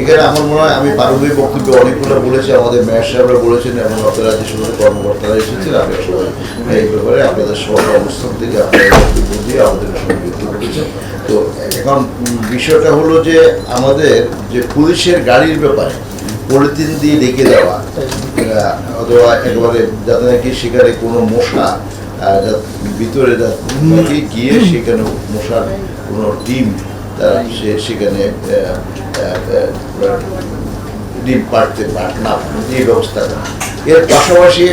এখানে আমার মনে হয় আমি প্রারম্ভিক বক্তব্য অনেকগুলো বলেছি, আমাদের মেয়র সাহেবরা বলেছেন এবং আপনারা যে সমস্ত কর্মকর্তারা এসেছেন আপনারা সবাই এই ব্যাপারে আপনাদের সবার অবস্থান থেকে আপনারা বক্তব্য দিয়ে আমাদের সঙ্গে যুক্ত করেছেন তো এখন বিষয়টা হলো যে আমাদের যে পুলিশের গাড়ির ব্যাপারে পলিথিন দিয়ে ঢেকে দেওয়া অথবা একেবারে যাতে নাকি সেখানে কোনো মশা ভিতরে গিয়ে সেখানে মশার কোনো ডিম তারা সে সেখানে ডিম পাড়তে পার না এই ব্যবস্থা এর পাশাপাশি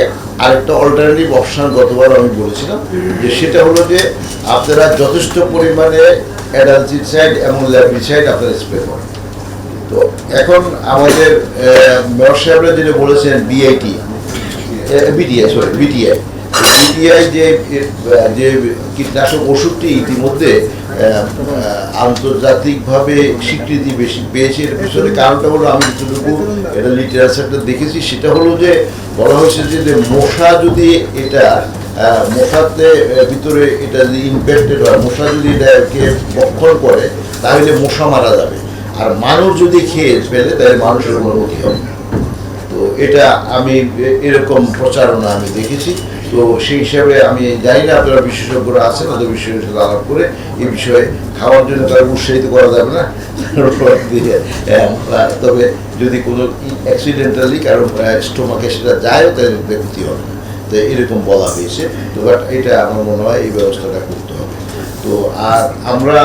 আরেকটা অল্টারনেটিভ অপশন গতবার আমি বলেছিলাম, যে সেটা হলো যে আপনারা যথেষ্ট পরিমাণে অ্যাডালজিসাইড এবং ল্যাবিসাইড আপনারা স্প্রে করেন। তো এখন আমাদের মেয়র সাহেবরা যেটা বলেছেন BIT BTI sorry BTI BTI যে যে কীটনাশক ওষুধটি ইতিমধ্যে আন্তর্জাতিকভাবে স্বীকৃতি বেশি পেয়েছে, এর পিছনে কারণটা হলো আমি যতটুকু এটা লিটারেচারটা দেখেছি, সেটা হলো যে বলা হয়েছে যে মশা যদি এটা মশাতে ভিতরে এটা যদি ইনফেক্টেড হয়, মশা যদি এটাকে বক্ষণ করে, তাহলে মশা মারা যাবে। আর মানুষ যদি খেয়ে ফেলে, তাহলে মানুষের কোনো ক্ষতি হবে? তো এটা আমি এরকম প্রচারণা আমি দেখেছি। তো সেই হিসাবে আমি জানি না আপনারা বিশেষজ্ঞরা আছেন তাদের বিশেষজ্ঞ আলাপ করে এই বিষয়ে খাওয়ার জন্য তারা উৎসাহিত করা যাবে না। তবে যদি কোনো অ্যাক্সিডেন্টালি কারণ স্টোমাকে সেটা যায়ও, তাহলে ক্ষতি হবে তো এরকম বলা হয়েছে। তো বাট এটা আমার মনে হয় এই ব্যবস্থাটা করতে হবে। তো আর আমরা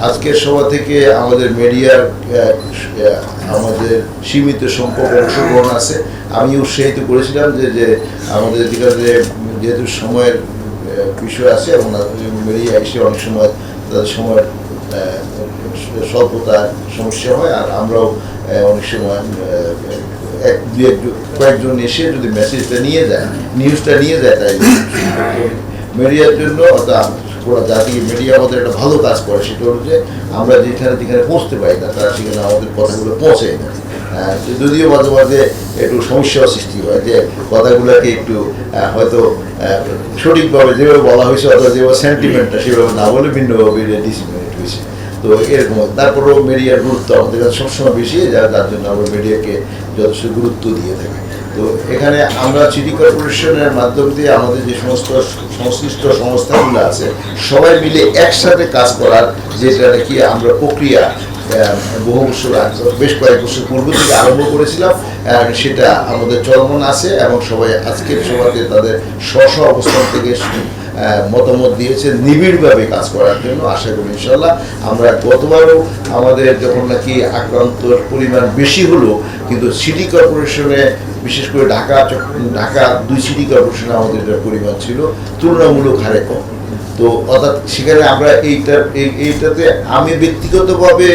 আজকের সভা থেকে আমাদের মিডিয়ার আমাদের সীমিত সংখ্যক অংশগ্রহণ আছে। আমি উৎসাহিত করেছিলাম যে যে আমাদের এদিকে যেহেতু সময়ের বিষয় আছে এবং মিডিয়া এসে অনেক সময় তাদের সময়ের আহ, স্বল্পতা সমস্যা হয় আর আমরাও অনেক সময় এক দু একজন কয়েকজন এসে যদি মেসেজটা নিয়ে যায় নিউজটা নিয়ে যায় তাই মিডিয়ার জন্য অর্থাৎ পুরো জাতি মিডিয়া আমাদের একটা ভালো কাজ করে সেটা হলো যে আমরা যেখানে যেখানে পৌঁছতে পারি না তারা সেখানে আমাদের কথাগুলো পৌঁছে আহ, যদিও মাঝে মাঝে একটু সমস্যার সৃষ্টি হয় যে কথাগুলোকে একটু হয়তো সঠিকভাবে যেভাবে বলা হয়েছে অথবা যেভাবে সেন্টিমেন্টটা সেভাবে না বলে ভিন্নভাবে ডিসিমিনেট হয়েছে। তো এরকম তারপরেও মিডিয়ার গুরুত্ব আমাদের কাছে সবসময় বেশি যার জন্য আমরা মিডিয়াকে যথেষ্ট গুরুত্ব দিয়ে থাকি। তো এখানে আমরা সিটি কর্পোরেশনের মাধ্যম দিয়ে আমাদের যে সমস্ত সংশ্লিষ্ট সংস্থাগুলো আছে, সবাই মিলে একসাথে কাজ করার যেটা নাকি আমরা প্রক্রিয়া বহু বছর বেশ কয়েক বছর পূর্ব থেকে আরম্ভ করেছিলাম সেটা আমাদের চলমান আছে এবং সবাই আজকের সভাতে তাদের স্ব স্ব অবস্থান থেকে মতামত দিয়েছে, নিবিড়ভাবে কাজ করার জন্য আশা করি ইনশাল্লাহ আমরা গতবারও আমাদের যখন নাকি আক্রান্তর পরিমাণ বেশি হলো, কিন্তু সিটি কর্পোরেশনে বিশেষ করে ঢাকা ঢাকা দুই সিটি কর্পোরেশনে আমাদের এটার পরিমাণ ছিল, তুলনামূলক হারে কম। তো অর্থাৎ সেখানে আমরা এইটা এইটাতে আমি ব্যক্তিগতভাবে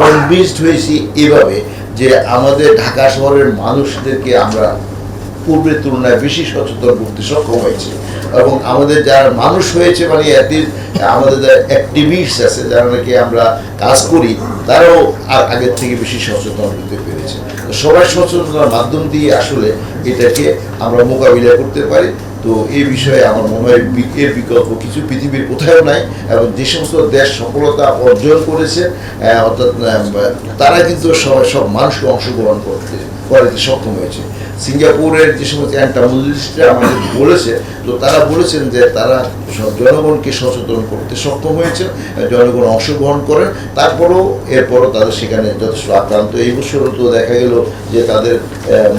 কনভিন্সড হয়েছি এভাবে যে আমাদের ঢাকা শহরের মানুষদেরকে আমরা পূর্বের তুলনায় বেশি সচেতন করতে সক্ষম হয়েছে। এবং আমাদের যারা মানুষ হয়েছে মানে অ্যাটলিস্ট আমাদের যারা অ্যাক্টিভিস্ট আছে, যারা নাকি আমরা কাজ করি, তারাও আর আগের থেকে বেশি সচেতন হতে পেরেছে। সবাই সচেতনতার মাধ্যম দিয়ে আসলে এটাকে আমরা মোকাবিলা করতে পারি। তো এই বিষয়ে আমার মনে হয় এর বিকল্প কিছু পৃথিবীর কোথাও নাই এবং যে সমস্ত দেশ সফলতা অর্জন করেছে অর্থাৎ তারা কিন্তু সবাই সব মানুষকে অংশগ্রহণ করতে, করাতে সক্ষম হয়েছে। সিঙ্গাপুরের যে সমস্ত অ্যান্টামোলজিস্টরা আমাদের বলেছে, তো তারা বলেছেন যে তারা জনগণকে সচেতন করতে সক্ষম হয়েছে জনগণ অংশগ্রহণ করেন তারপরেও এরপরও তাদের সেখানে যথেষ্ট আক্রান্ত। এই বছরও তো দেখা গেল যে তাদের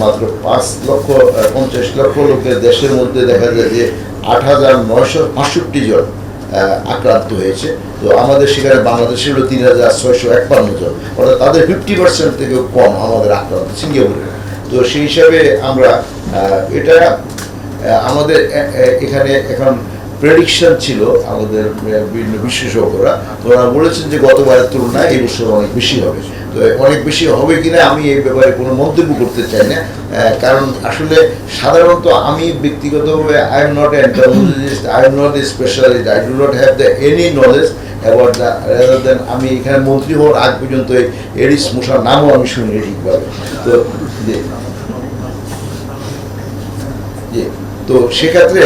মাত্র পাঁচ লক্ষ পঞ্চাশ লক্ষ লোকের দেশের মধ্যে দেখা যায় যে আট হাজার নয়শো পাঁষট্টি জন আক্রান্ত হয়েছে। তো আমাদের সেখানে বাংলাদেশে হলো তিন হাজার ছয়শো একান্ন জন। অর্থাৎ তাদের ফিফটি পার্সেন্ট থেকেও কম আমাদের আক্রান্ত সিঙ্গাপুরে তো সেই হিসাবে আমরা এটা আমাদের এখানে এখন প্রেডিকশন ছিল আমাদের বিভিন্ন বিশেষজ্ঞরা ওরা বলেছেন যে গতবারের তুলনায় এই বছর অনেক বেশি হবে। অনেক বেশি হবে কিনা আমি এই ব্যাপারে কোনো মন্তব্য করতে চাই না। কারণ আসলে সাধারণত আমি ব্যক্তিগতভাবে I am not entomologist I am not a specialist I do not have the any knowledge about the আমি এখানে মন্ত্রী হওয়ার আগ পর্যন্ত এডিস মশার নামও আমি শুনিনি ঠিকভাবে। তো তো সেক্ষেত্রে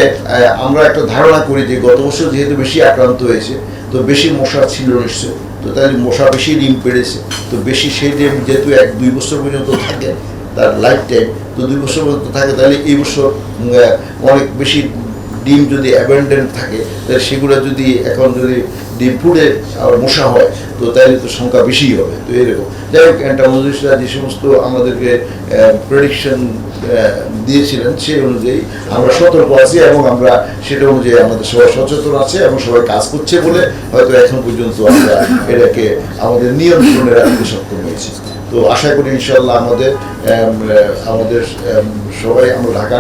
আমরা একটা ধারণা করি যে গত বছর যেহেতু বেশি আক্রান্ত হয়েছে, তো বেশি মশা ছিল নিশ্চয় তো তাহলে মশা বেশি ডিম পেড়েছে। তো বেশি সেই ডিম যেহেতু এক, দুই বছর পর্যন্ত থাকে, তার লাইফ টাইম তো দুই বছর পর্যন্ত থাকে, তাহলে এই বছর অনেক বেশি ডিম যদি অ্যাবেন্ডেন্ট থাকে, তাহলে সেগুলো যদি এখন যদি ডিম ফুটে আর মশা হয়, তো তাহলে তো সংখ্যা বেশি হবে। তো এরকম। যাই হোক অ্যান্টামোজিস্টরা যে সমস্ত আমাদেরকে প্রেডিকশন দিয়েছিলেন, সেই অনুযায়ী আমরা সতর্ক আছি এবং আমরা সেটা অনুযায়ী আমাদের সবাই সচেতন আছে এবং সবাই কাজ করছে বলে হয়তো এখন পর্যন্ত আমরা এটাকে আমাদের নিয়ন্ত্রণে রাখতে সক্ষম হয়েছি। তো আশা করি ইনশাল্লাহ আমাদের আমাদের সবাই আমরা Dhaka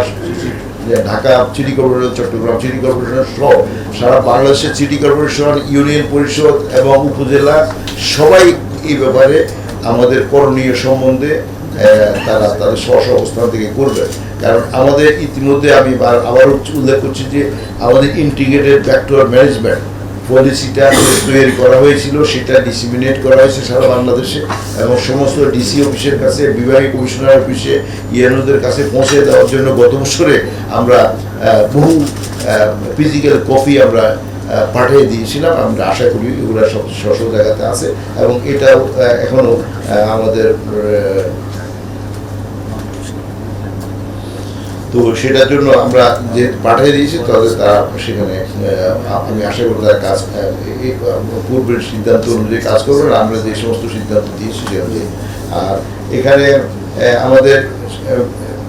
Dhaka city corporation, Chattogram city corporation সহ সারা বাংলাদেশের সিটি কর্পোরেশন, ইউনিয়ন পরিষদ এবং উপজেলা সবাই এই ব্যাপারে আমাদের করণীয় সম্বন্ধে তারা তাদের স্ব অবস্থান থেকে করবে। কারণ আমাদের ইতিমধ্যে আমি আবার উল্লেখ করছি যে আমাদের ইন্টিগ্রেটেড ব্যাকটোয়ার ম্যানেজমেন্ট পলিসিটা তৈরি করা হয়েছিল সেটা ডিসিমিনেট করা হয়েছে সারা বাংলাদেশে এবং সমস্ত ডিসি অফিসের কাছে বিভাগীয় কমিশনার অফিসে ইএনওদের কাছে পৌঁছে দেওয়ার জন্য গত বছরে আমরা বহু ফিজিক্যাল কপি আমরা পাঠিয়ে দিয়েছিলাম। আমরা আশা করি এগুলো সব জায়গাতে আছে এবং এটাও আহ, এখনও আহ, আমাদের তো সেটার জন্য আমরা যে পাঠিয়ে দিয়েছি তাদের তারা সেখানে আমি আশা করি তারা কাজ পূর্বের সিদ্ধান্ত অনুযায়ী কাজ করবেন আমরা যে সমস্ত সিদ্ধান্ত দিয়েছি সে অনুযায়ী আর এখানে আমাদের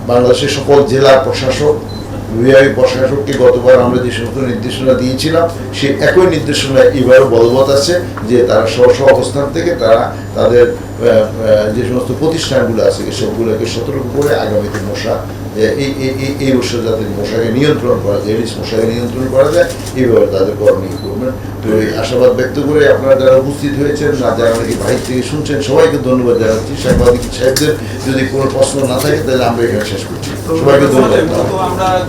বাংলাদেশের সকল জেলা প্রশাসক বিভাগীয় প্রশাসককে গতবার আমরা যে সমস্ত নির্দেশনা দিয়েছিলাম সে একই নির্দেশনা এবারও বলবৎ আছে যে তারা স্ব স্ব অবস্থান থেকে তারা তাদের যে সমস্ত প্রতিষ্ঠানগুলো আছে সবগুলোকে সতর্ক করে আগামীতে মশা এই মশাকে নিয়ন্ত্রণ করা যায় এডিস মশাকে নিয়ন্ত্রণ করা যায় এইভাবে তাদের করণীয় করবেন তো এই আশাবাদ ব্যক্ত করে আপনারা যারা উপস্থিত হয়েছেন না যারা নাকি বাহির থেকে শুনছেন, সবাইকে ধন্যবাদ জানাচ্ছি। সাংবাদিক সাহেবদের যদি কোনো প্রশ্ন না থাকে, তাহলে আমরা এখানে শেষ করছি। সবাইকে ধন্যবাদ।